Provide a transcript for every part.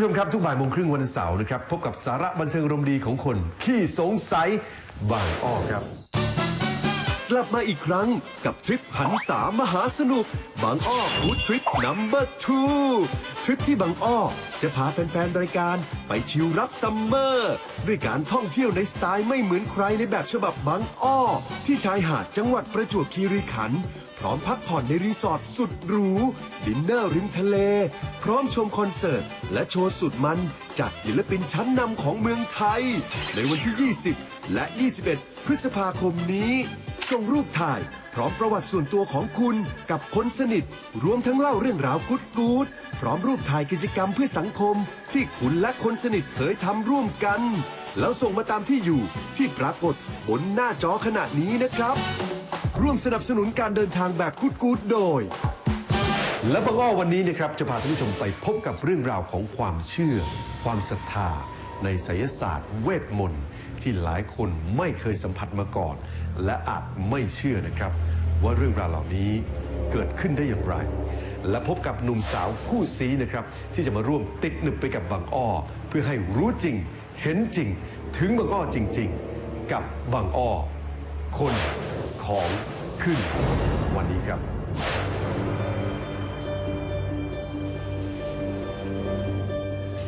ผู้ชมครับ ทุกบ่ายโมงครึ่งวันเสาร์นะครับ พบกับสาระบันเทิงรมดีของคน ขี้สงสัยบางอ้อครับ กลับมาอีกครั้งกับทริปหันสามหาสนุก บางอ้อฟูดทริปนัมเบอร์ทูทริปที่บางอ้อจะพาแฟน ๆ รายการไปชิลรับซัมเมอร์ ด้วยการท่องเที่ยวในสไตล์ไม่เหมือนใครในแบบฉบับบางอ้อ ที่ชายหาดจังหวัดประจวบคีรีขันธ์ พร้อมพักผ่อนในรีสอร์ทสุดหรู ดินเนอร์ริมทะเล พร้อมชมคอนเสิร์ต และโชว์สุดมัน จากศิลปินชั้นนำของเมืองไทย ในวันที่ 20 และ 21 พฤษภาคมนี้ ส่งรูปถ่าย พร้อมประวัติส่วนตัวของคุณกับคนสนิท รวมทั้งเล่าเรื่องราวกุดกูดพร้อมรูปถ่ายกิจกรรมเพื่อสังคม ที่คุณและคนสนิทเคยทำร่วมกัน แล้วส่งมาตามที่อยู่ที่ปรากฏบนหน้าจอขณะนี้นะครับ ร่วมสนับสนุนการเดินทางแบบกุดกูดโดย และบางอ้อวันนี้นะครับจะพาท่านผู้ชมไปพบกับเรื่องราวของความเชื่อ ความศรัทธา ในไสยศาสตร์ เวทมนต์ที่หลายคนไม่เคยสัมผัสมาก่อน และอาจไม่เชื่อนะครับ ว่าเรื่องราวเหล่านี้เกิดขึ้นได้อย่างไร และพบกับหนุ่มสาวคู่ซีนะครับ ที่จะมาร่วมติดหนึบไปกับบางอ้อ เพื่อให้รู้จริง เห็นจริง ถึงบางอ้อจริง ๆ กับบางอ้อคน ของขึ้นวันนี้ครับ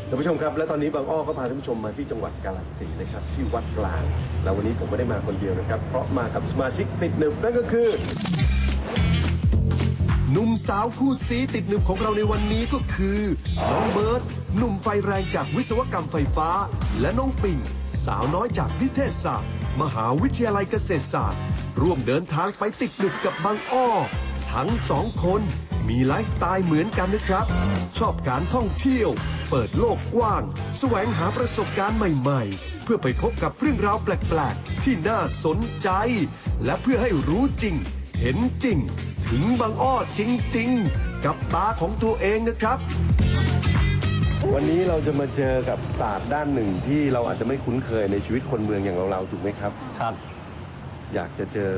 ท่านผู้ชมครับ และตอนนี้บางอ้อก็พาท่านผู้ชมมาที่จังหวัดกาฬสินธุ์นะครับ ที่วัดกลาง แล้ววันนี้ผมไม่ได้มาคนเดียวนะครับ เพราะมากับสมาชิกติดหนึบนั่นก็คือ หนุ่มสาวคู่ซีติดหนึบของเราในวันนี้ก็คือ น้องเบิร์ตหนุ่มไฟแรงจากวิศวกรรมไฟฟ้า และน้องปิ่ง สาวน้อยจากนิเทศศาสตร์ มหาวิทยาลัยเกษตรศาสตร์ ร่วมเดินทางไปติดหนึบกับบางอ้อ ทั้งสองคนมีไลฟ์สไตล์เหมือนกันนะครับ ชอบการท่องเที่ยว เปิดโลกกว้าง แสวงหาประสบการณ์ใหม่ ๆ เพื่อไปพบกับเรื่องราวแปลก ๆ ที่น่าสนใจ และเพื่อให้รู้จริง เห็นจริง ถึงบางอ้อจริง ๆ กับตาของตัวเองนะครับ วันนี้เราจะมาเจอกับศาสตร์ด้านหนึ่งที่เราอาจจะไม่คุ้นเคยในชีวิตคนเมืองอย่างเราๆถูกไหมครับ ครับ อยากจะเจอ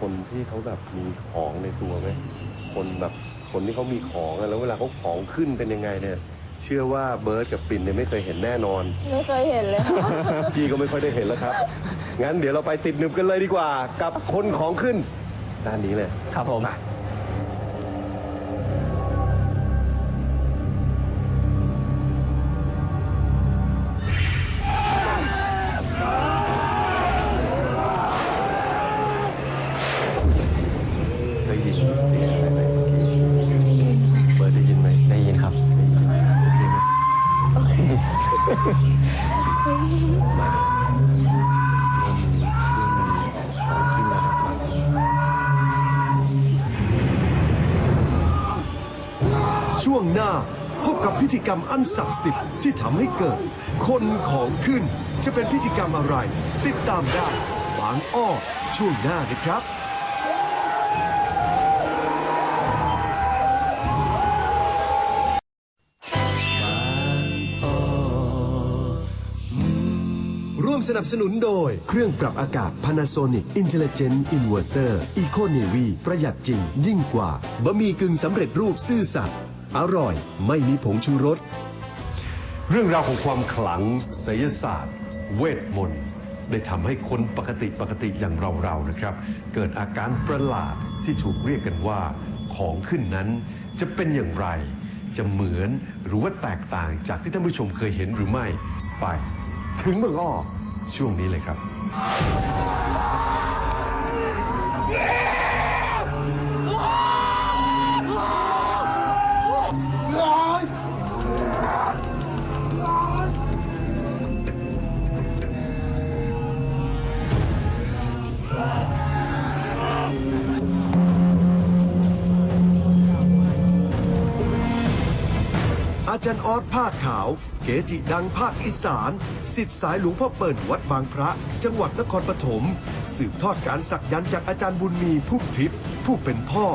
คนที่เขาแบบมีของในตัวไหมคนแบบคนที่เขามีของอะแล้วเวลาเขาของขึ้นเป็นยังไงเนี่ย เชื่อว่าเบิร์ดกับปิ่นเนี่ยไม่เคยเห็นแน่นอน ไม่เคยเห็นเลยค่ะพี่ก็ไม่ค่อยได้เห็นแล้วครับ งั้นเดี๋ยวเราไปติดหนึบกันเลยดีกว่า กับคนของขึ้น ด้านนี้เลย ครับผม ช่วงหน้าพบกับพิธีกรรมอันศักดิ์สิทธิ์ที่ทำให้เกิด คนของขึ้นจะเป็นพิธีกรรมอะไร ติดตามได้บางอ้อช่วงหน้านะครับร่วมสนับสนุนโดย เครื่องปรับอากาศ Panasonic Intelligent Inverter Eco Navy ประหยัดจริงยิ่งกว่าบะหมี่กึ่งสำเร็จรูปซื่อสัตย์ อร่อย ไม่มีผงชูรส เรื่องราวของความขลังไสยศาสตร์ เวทมนต์ได้ทำให้คนปกติปกติอย่างเราๆนะครับ เกิดอาการประหลาดที่ถูกเรียกกันว่าของขึ้นนั้นจะเป็นอย่างไร จะเหมือนหรือว่าแตกต่างจากที่ท่านผู้ชมเคยเห็นหรือไม่ไป ถึงเมื่ออ้อช่วงนี้เลยครับ อาจารย์ออดผ้าขาว เกจิดังภาคอีสานสิทธิสายหลวงพ่อเปิ่นวัดบางพระ จังหวัดนครปฐมสืบทอดการสักยันต์จากอาจารย์บุญมีผู้ทิพย์ผู้เป็นพ่อ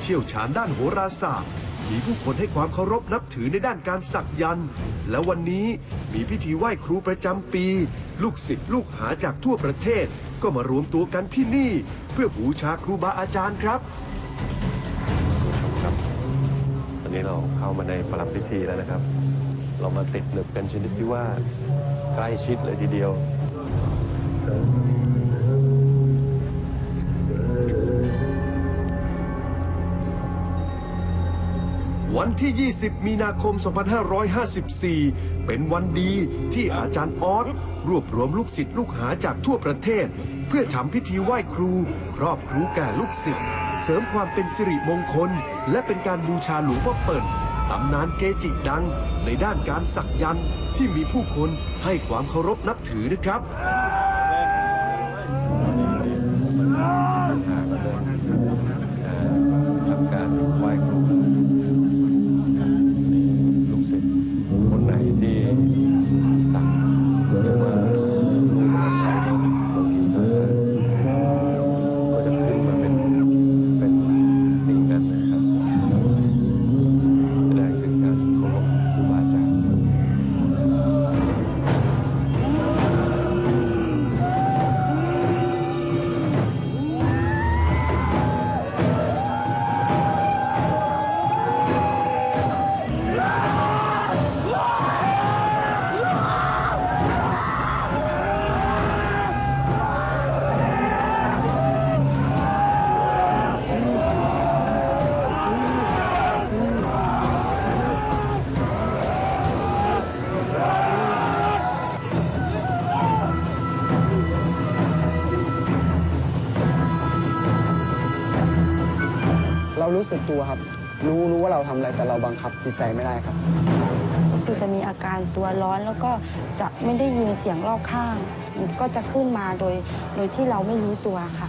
เชี่ยวชาญด้านโหราศาสตร์มีผู้คนให้ความเคารพนับถือในด้านการสักยันต์และวันนี้มีพิธีไหว้ครูประจำปี ลูกศิษย์ลูกหาจากทั่วประเทศ ก็มารวมตัวกันที่นี่ เพื่อบูชาครูบาอาจารย์ครับ นี้เราเข้ามาในประลับพิธีแล้วนะครับ เรามาติดหนึบกันชนิดที่ว่าใกล้ชิดเลยทีเดียววันที่ 20 มีนาคม 2554 เป็นวันดีที่อาจารย์ออสรวบรวมลูกศิษย์ลูกหาจากทั่วประเทศ พื่อทำพิธีไหว้ครู ครอบครูแก่ลูกศิษย์เสริมความเป็นสิริมงคล และเป็นการบูชาหลวงพ่อเปิ่นตำนานเกจิดังในด้านการสักยันต์ที่มีผู้คนให้ความเคารพนับถือนะครับ เรารู้สึกตัวครับ รู้รู้ว่าเราทำอะไรแต่เราบังคับจิตใจไม่ได้ครับ คือจะมีอาการตัวร้อนแล้วก็จะไม่ได้ยินเสียงรอบข้างก็จะขึ้นมาโดยโดยที่เราไม่รู้ตัวค่ะ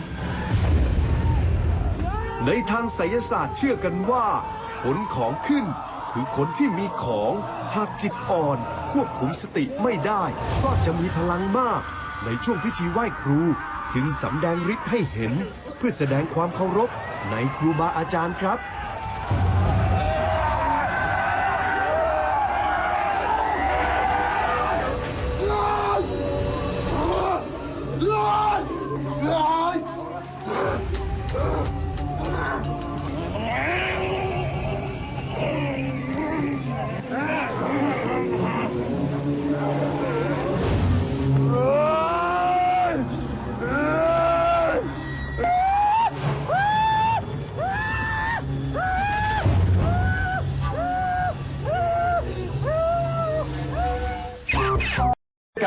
ในทางไสยศาสตร์เชื่อกันว่าขนของขึ้นคือคนที่มีของหากจิตอ่อน ควบคุมสติไม่ได้ ก็จะมีพลังมาก ในช่วงพิธีไหว้ครู จึงสำแดงฤทธิ์ให้เห็นเพื่อแสดงความเคารพในครูบาอาจารย์ครับ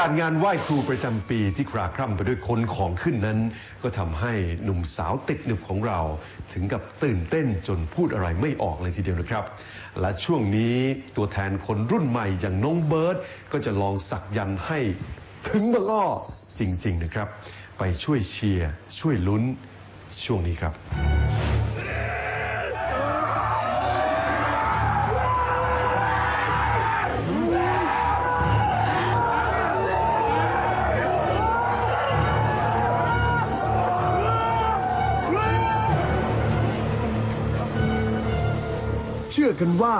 การงานไหว้ครูประจำปีที่คราคร่ำไปด้วยคนของขึ้นนั้น ก็ทำให้หนุ่มสาวติดหนึบของเรา ถึงกับตื่นเต้นจนพูดอะไรไม่ออกเลยทีเดียวนะครับ และช่วงนี้ตัวแทนคนรุ่นใหม่อย่างน้องเบิร์ตก็จะลองสักยันให้ถึงบางอ้อจริง ๆ นะครับ ไปช่วยเชียร์ช่วยลุ้นช่วงนี้ครับ ชื่อกันว่า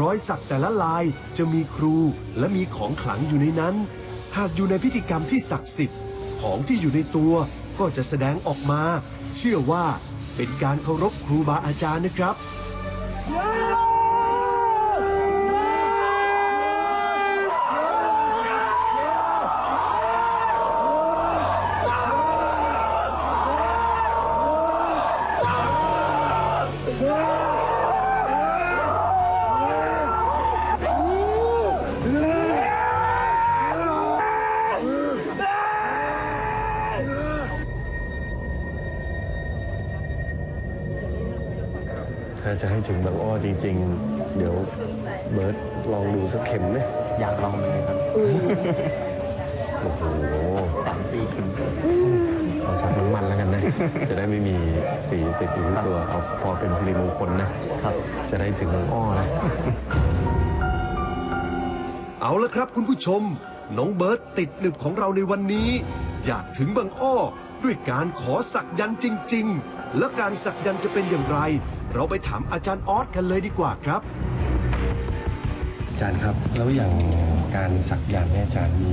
ร้อยสักแต่ละลายจะมีครูและมีของขลังอยู่ในนั้น หากอยู่ในพิธีกรรมที่ศักดิ์สิทธิ์ ของที่อยู่ในตัวก็จะแสดงออกมา เชื่อว่าเป็นการเคารพครูบาอาจารย์นะครับ จะให้ถึงบางอ้อจริง ๆ เดี๋ยวเบิร์ตลองดูสักเข็มไหมอยากลองเหมือนกันครับโอ้โหสามสี่ขิมเอาสักน้ำมันแล้วกันนะ จะได้ไม่มีสีติดอยู่ที่ตัวเอาพอเป็นสิริมงคลนะครับ จะได้ถึงบางอ้อนะ เอาละครับคุณผู้ชม น้องเบิร์ตติดหนึบของเราในวันนี้ อยากถึงบางอ้อ ด้วยการขอสักยันต์จริง ๆ แล้วการสักยันต์จะเป็นอย่างไร เราไปถามอาจารย์ออสกันเลยดีกว่าครับ อาจารย์ครับ แล้วอย่างการสักยันต์เนี่ยอาจารย์มี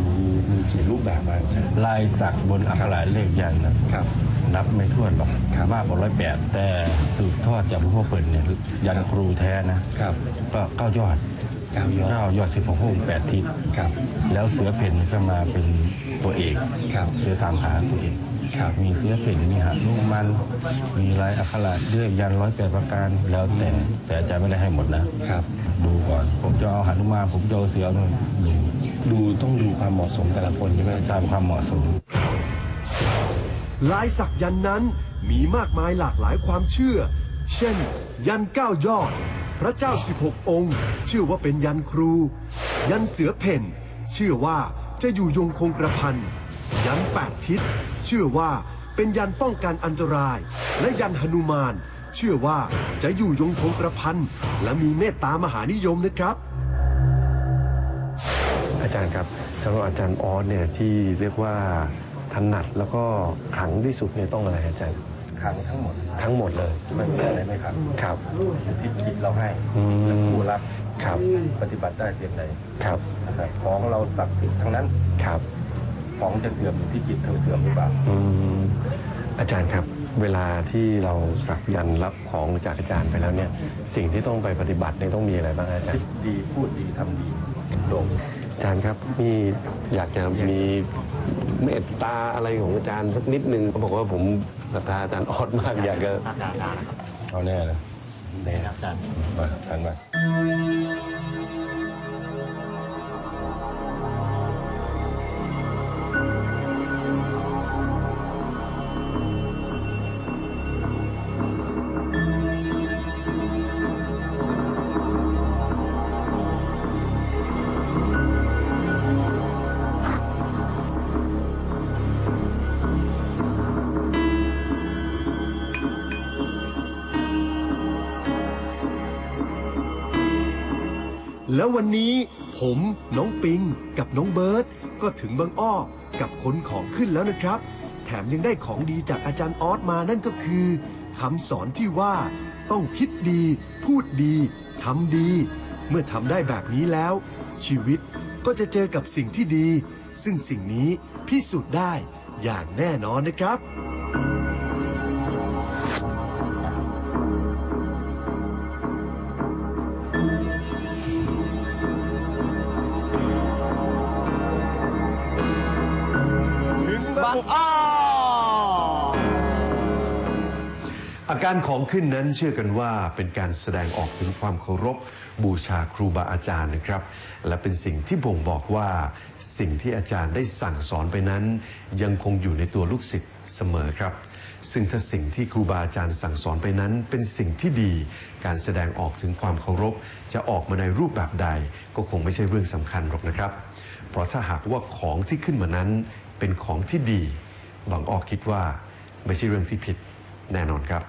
มีกี่รูปแบบมาอาจารย์ ลายสักบนอักขระเลขยันต์นะครับ นับไม่ถ้วนหรอกมากกว่าร้อยแปดแต่สืบทอดจากหลวงพ่อเปิ่นเนี่ยยันครูแท้นะครับก็เก้ายอดเก้ายอดเก้ายอดสิบหกห้องแปดทิศครับแล้วเสือเพ่นก็มาเป็นตัวเอก ครับ เสือสามขาตัวเอก ครับมีเสือเพ่นมีหานุมัน มีลายอักขระเลขยันร้อยแปดประการแล้วแต่แต่อาจารย์ไม่ได้ให้หมดนะครับ ดูก่อน ผมจะเอาหานุมานผมจะเอาเสือนู่นดูดูต้องดูความเหมาะสมแต่ละคนใช่ไหมอาจารย์ตามความเหมาะสม ลายสักยันต์นั้นมีมากมายหลากหลายความเชื่อ เช่น ยันเก้ายอด พระเจ้า 16 องค์ เชื่อว่าเป็นยันครู ยันเสือเพ่น เชื่อว่าจะอยู่ยงคงกระพัน ยันแปดทิศ เชื่อว่าเป็นยันป้องกันอันตราย และยันหนุมาน เชื่อว่าจะอยู่ยงคงกระพันและมีเมตตามหานิยมนะครับ อาจารย์ครับสำหรับอาจารย์ออสเนี่ยที่เรียกว่าถนัดแล้วก็ขลังที่สุดเนี่ยต้องอะไรอาจารย์ขังทั้งหมดทั้งหมดเลยไม่มีอะไรไม่ขังครับที่จิตเราให้อืมและผู้รับครับปฏิบัติได้เพียงใดครับนะครับของเราศักดิ์สิทธิ์ทั้งนั้นครับ ของจะเสื่อมอยู่ที่จิตเธอเสื่อมหรือเปล่า อืมอาจารย์ครับ เวลาที่เราสักยันต์รับของจากอาจารย์ไปแล้วเนี่ย สิ่งที่ต้องไปปฏิบัติเนี่ยต้องมีอะไรบ้างอาจารคิย์ดดีพูดดีทำดีโด่งอาจารย์ครับนี่อยากจะมีเมตตาอะไรของอาจารย์สักนิดนึงเขาบอกว่าผมศรัทธาอาจารย์ออสมากอยากจะ เอาแน่เลยเนี่ยอาจารย์มาทันมา แล้ววันนี้ผมน้องปิงกับน้องเบิร์ตก็ถึงบางอ้อกับขนของขึ้นแล้วนะครับ แถมยังได้ของดีจากอาจารย์ออสมานั่นก็คือคำสอนที่ว่าต้องคิดดี พูดดีทำดี เมื่อทำได้แบบนี้แล้ว ชีวิตก็จะเจอกับสิ่งที่ดี ซึ่งสิ่งนี้พิสูจน์ได้อย่างแน่นอนนะครับางอ้ออาการของขึ้นนั้นเชื่อกันว่าเป็นการแสดงออกถึงความเคารพบูชาครูบาอาจารย์นะครับ และเป็นสิ่งที่บ่งบอกว่าสิ่งที่อาจารย์ได้สั่งสอนไปนั้น ยังคงอยู่ในตัวลูกศิษย์เสมอครับ ซึ่งถ้าสิ่งที่ครูบาอาจารย์สั่งสอนไปนั้น เป็นสิ่งที่ดี การแสดงออกถึงความเคารพ จะออกมาในรูปแบบใด ก็คงไม่ใช่เรื่องสำคัญหรอกนะครับ เพราะถ้าหากว่าของที่ขึ้นมานั้น เป็นของที่ดีหวังออกคิดว่าไม่ใช่เรื่องที่ผิดแน่นอนครับ